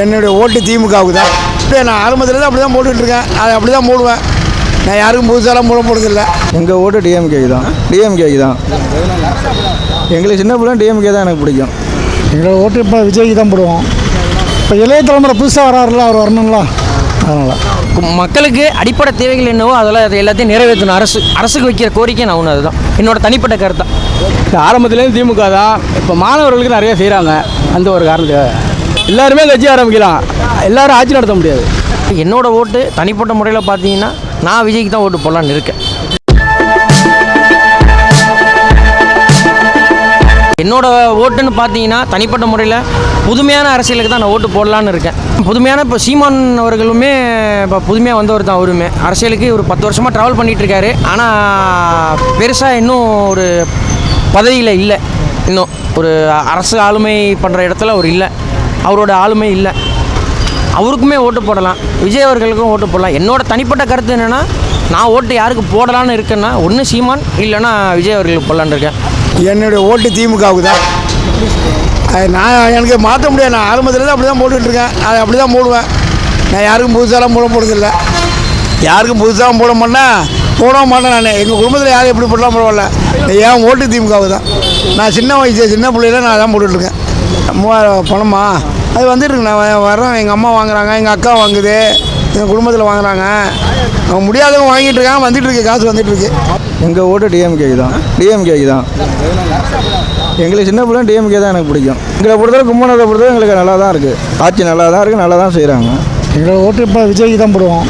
என்னுடைய ஓட்டு திமுகவுக்கு தான் இப்போ நான் ஆரம்பத்துலேருந்து அப்படி தான் போட்டுக்கிட்டு இருக்கேன் அதை அப்படி தான் போடுவேன். நான் யாருக்கும் புதுசாலாம் போட போகிறதில்ல எங்கள் ஓட்டு டிஎம்கேக்கு தான். டிஎம்கேக்கு தான். எங்களுக்கு சின்ன பிள்ளை டிஎம்கே தான் எனக்கு பிடிக்கும். எங்களோட ஓட்டு இப்போ விஜய்க்கு தான் போடுவோம். இப்போ இளைய தலைமுறை புதுசாக வராருல அவர் வரணும்ல? அதனால். மக்களுக்கு அடிப்படை தேவைகள் என்னவோ அதெல்லாம் அது எல்லாத்தையும் நிறைவேற்றணும். அரசு அரசுக்கு வைக்கிற கோரிக்கை நான் ஒன்று அதுதான். என்னோட தனிப்பட்ட கருத்து தான். ஆரம்பத்துலேருந்து திமுக தான். இப்போ மாணவர்களுக்கு நிறைய செய்கிறாங்க அந்த ஒரு காரணத்துக்காக. எல்லாருமே கட்சி ஆரம்பிக்கலாம். எல்லாரும் ஆட்சி நடத்த முடியாது. என்னோட ஓட்டு தனிப்பட்ட முறையில் பார்த்தீங்கன்னா நான் விஜய்க்கு தான் ஓட்டு போடலான்னு இருக்கேன். என்னோட ஓட்டுன்னு பார்த்தீங்கன்னா தனிப்பட்ட முறையில் புதுமையான அரசியலுக்கு தான் நான் ஓட்டு போடலான்னு இருக்கேன். புதுமையான இப்போ சீமான் அவர்களுமே இப்போ புதுமையாக வந்தவர் தான் அவருமே. அரசியலுக்கு ஒரு பத்து வருஷமாக ட்ராவல் பண்ணிகிட்டு இருக்காரு. ஆனால் பெருசாக இன்னும் ஒரு பதவியில் இல்லை. இன்னும் ஒரு அரசு ஆளுமை பண்ணுற இடத்துல அவர் இல்லை. அவரோட ஆளுமை இல்லை. அவருக்குமே ஓட்டு போடலாம். விஜய் அவர்களுக்கும் ஓட்டு போடலாம். என்னோட தனிப்பட்ட கருத்து என்னென்னா நான் ஓட்டு யாருக்கு போடலான்னு இருக்கேன்னா ஒன்று சீமான் இல்லைன்னா விஜய் அவர்களுக்கு போடலான்னு இருக்கேன். என்னுடைய ஓட்டு திமுகவுக்கு தான் அது நான் எனக்கு மாற்ற முடியாது. நான் ஆரம்பத்துலேருந்து அப்படி தான் போட்டுக்கிட்டு இருக்கேன். அதை அப்படி தான் போடுவேன். நான் யாருக்கும் புதுசாலாம் போட போடுறதில்ல யாருக்கும் புதுசாக போட மாட்டேன்னா போட மாட்டேன் நான். எங்கள் குடும்பத்தில் யாரும் எப்படி போடலாம் பரவாயில்ல. என் ஓட்டு திமுகவுக்கு தான் நான் சின்ன வயசு சின்ன பிள்ளையில நான் தான் போட்டுட்ருக்கேன் மூவாயிரம் பணமா? அது வந்துட்டுருக்கு நான் வ- வர்றேன். எங்கள் அம்மா வாங்குறாங்க எங்கள் அக்கா வாங்குது எங்கள் குடும்பத்தில் வாங்குறாங்க. அவங்க முடியாதவங்க வாங்கிட்டு இருக்காங்க வந்துட்டு இருக்கு. காசு வந்துட்டு இருக்கு. எங்கள் ஓட்டு டிஎம்கேக்கு தான். டிஎம்கேக்கு தான். எங்களுக்கு சின்ன பிள்ளை டிஎம்கே தான் எனக்கு பிடிக்கும். எங்களை பொறுத்தவரை கும்பகோணத்தை பொறுத்தவரை எங்களுக்கு நல்லா தான் இருக்குது ஆட்சி நல்லா தான் இருக்குது நல்லா தான் செய்கிறாங்க எங்களோட ஓட்டு இப்போ விஜய்க்கு தான் போடுவோம்.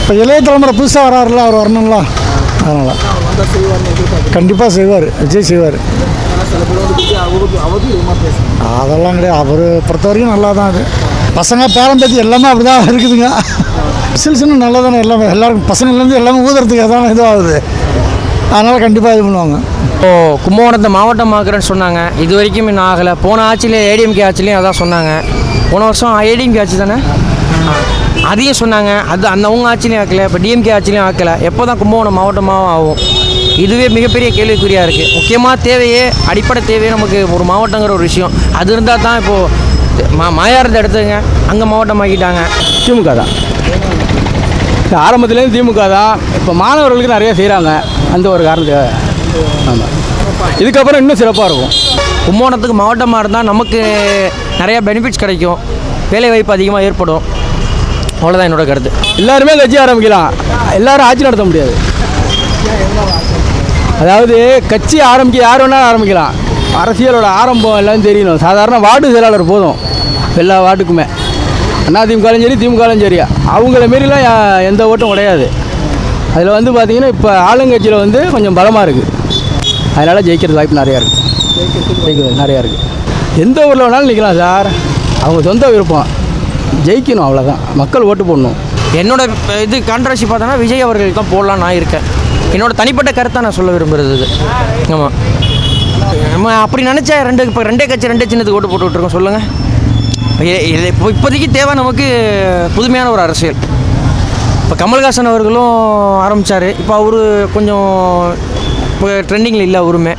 இப்போ இளைய தலைமுறை புதுசாக வராருல அவர் வரணும்ல. அதனால். கண்டிப்பாக செய்வார். விஜய் செய்வார். அதெல்லாம் கிடையாது. அவர் பொறுத்த வரைக்கும் நல்லா தான் அது. பசங்க பேரம் பேத்தி எல்லாமே அப்படி தான் இருக்குதுங்க. சில்லுன்னு நல்லா தானே எல்லாமே. எல்லாருக்கும் பசங்கள்லேருந்து எல்லாமே ஊதுறதுக்கு தான் இதுவாகுது. அதனால் கண்டிப்பாக இது பண்ணுவாங்க. இப்போது கும்பகோணத்தை மாவட்டமாக்குறேன்னு சொன்னாங்க. இது வரைக்கும் இன்னும் ஆகலை. போன ஆட்சியில் ஏடிஎம்கே ஆட்சிலையும் அதான் சொன்னாங்க. போன வருஷம் ஏடிஎம்கே ஆட்சி தானே. அதையும் சொன்னாங்க. அது அந்த அவங்க ஆட்சிலையும் ஆக்கலை. இப்போ டிஎம்கே ஆட்சிலையும் ஆக்கலை. எப்போ தான் கும்பகோணம் மாவட்டமாக ஆகும். இதுவே மிகப்பெரிய கேள்விக்குறியாக இருக்குது முக்கியமாக தேவையே அடிப்படை தேவையே நமக்கு ஒரு மாவட்டங்கிற ஒரு விஷயம். அது இருந்தால் தான் இப்போது மா மாயாரத்தை எடுத்துங்க அங்கே மாவட்டமாக்கிட்டாங்க. திமுக தான். ஆரம்பத்துலேருந்து திமுக தான். இப்போ மாணவர்களுக்கு நிறைய செய்கிறாங்க அந்த ஒரு காரணத்துக்காக. ஆமாம் இதுக்கப்புறம் இன்னும் சிறப்பாக இருக்கும். கும்பகோணத்துக்கு மாவட்டமாக இருந்தால் நமக்கு நிறையா பெனிஃபிட்ஸ் கிடைக்கும். வேலைவாய்ப்பு அதிகமாக ஏற்படும். அவ்வளோதான் என்னோட கருத்து. எல்லாருமே கட்சி ஆரம்பிக்கலாம். எல்லாரும் ஆட்சி நடத்த முடியாது. அதாவது கட்சி ஆரம்பிக்க யார் வேணாலும் ஆரம்பிக்கலாம். அரசியலோட ஆரம்பம் எல்லாம் தெரியணும். சாதாரண வார்டு செயலாளர் போதும். எல்லா வார்டுக்குமே. அதிமுகலும் சரி திமுகலும் சரி அவங்கள மாரிலாம் எந்த ஓட்டும் கிடையாது. அதில் வந்து பார்த்திங்கன்னா இப்போ ஆளுங்கட்சியில் வந்து கொஞ்சம் பலமாக இருக்குது அதனால் ஜெயிக்கிறது வாய்ப்பு நிறையா இருக்குது ஜெயிக்கிறது நிறையா இருக்குது எந்த ஊரில் வேணாலும் நிற்கலாம் சார். அவங்க சொந்த விருப்பம். ஜெயிக்கணும் அவ்வளோதான் மக்கள் ஓட்டு போடணும். என்னோட இது கான்ட்ரவர்சி பார்த்தோன்னா விஜய் அவர்களுக்கு தான் போடலாம் நான் இருக்கேன். என்னோட தனிப்பட்ட கருத்தை நான் சொல்ல விரும்புகிறது ஆமாம் நம்ம அப்படி நினச்சா ரெண்டு இப்போ ரெண்டே கட்சி ரெண்டே சின்னத்துக்கு ஓட்டு போட்டு விட்ருக்கோம் சொல்லுங்கள் இப்போ இப்போதைக்கு தேவை நமக்கு புதுமையான ஒரு அரசியல். இப்போ கமல்ஹாசன் அவர்களும் ஆரம்பித்தார் இப்போ அவர் கொஞ்சம் இப்போ ட்ரெண்டிங்கில் இல்லை அவருமே.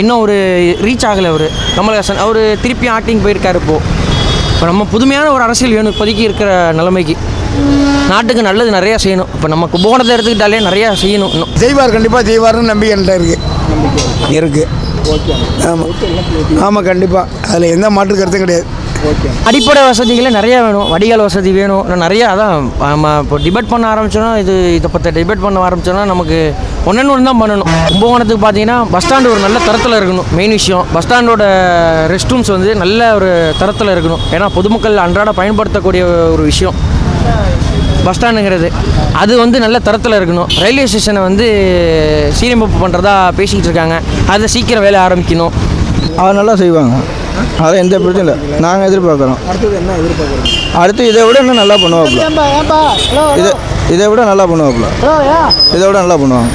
இன்னும் ஒரு ரீச் ஆகலை அவர். கமல்ஹாசன் அவர் திருப்பி ஆக்டிங் போயிருக்காரு இப்போது இப்போ நம்ம புதுமையான ஒரு அரசியல் வேணும் இப்போதைக்கு இருக்கிற நிலைமைக்கு. நாட்டுக்கு நல்லது நிறையா செய்யணும். இப்போ நம்ம கும்பகோணத்தை எடுத்துக்கிட்டாலே நிறையா செய்யணும் இன்னும். செய்வார் கண்டிப்பாக செய்வார்னு நம்பிக்கை என்கிட்ட இருக்குது இருக்குது ஆமாம் ஆமாம் கண்டிப்பாக அதில் எந்த மாற்று கருத்தும் கிடையாது. அடிப்படை வசதிகளே நிறையா வேணும். வடிகால் வசதி வேணும். இன்னும் நிறையா அதான் நம்ம இப்போ டிபேட் பண்ண ஆரம்பிச்சோன்னா இது இதை பற்றி டிபேட் பண்ண ஆரம்பிச்சோன்னா நமக்கு ஒன்று ஒன்று தான் பண்ணணும். கும்பகோணத்துக்கு பார்த்தீங்கன்னா பஸ் ஸ்டாண்டு ஒரு நல்ல தரத்தில் இருக்கணும். மெயின் விஷயம் பஸ் ஸ்டாண்டோட ரெஸ்ட் ரூம்ஸ் வந்து நல்ல ஒரு தரத்தில் இருக்கணும். ஏன்னா பொதுமக்கள் அன்றாட பயன்படுத்தக்கூடிய ஒரு விஷயம். பஸ் ஸ்டாண்டுங்கிறது. அது வந்து நல்ல தரத்தில் இருக்கணும். ரயில்வே ஸ்டேஷனை வந்து சீரமைப்பு பண்ணுறதா பேசிக்கிட்டு இருக்காங்க. அதை சீக்கிரம் வேலை ஆரம்பிக்கணும். அதை நல்லா செய்வாங்க. அதை எந்த பிரச்சனையும் இல்லை. நாங்கள் எதிர்பார்க்குறோம். அடுத்து இதை விட இன்னும் நல்லா பண்ணுவாப்புல. இதை இதை விட நல்லா பண்ணுவாப்புல. இதை விட நல்லா பண்ணுவாங்க.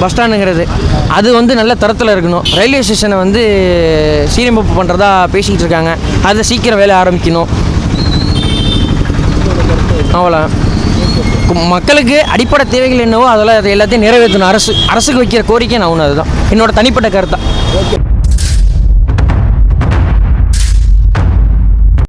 பஸ் ஸ்டாண்டுங்கிறது. அது வந்து நல்ல தரத்தில் இருக்கணும். ரயில்வே ஸ்டேஷனை வந்து சீரமைப்பு பண்ணுறதா பேசிக்கிட்டு இருக்காங்க. அதை சீக்கிரம் வேலை ஆரம்பிக்கணும். அவ்வளோ மக்களுக்கு அடிப்படை தேவைகள் என்னவோ அதெல்லாம் அதை எல்லாத்தையும் நிறைவேற்றணும். அரசு அரசுக்கு வைக்கிற கோரிக்கை நான் ஒன்று அதுதான் என்னோட தனிப்பட்ட கருத்தான்.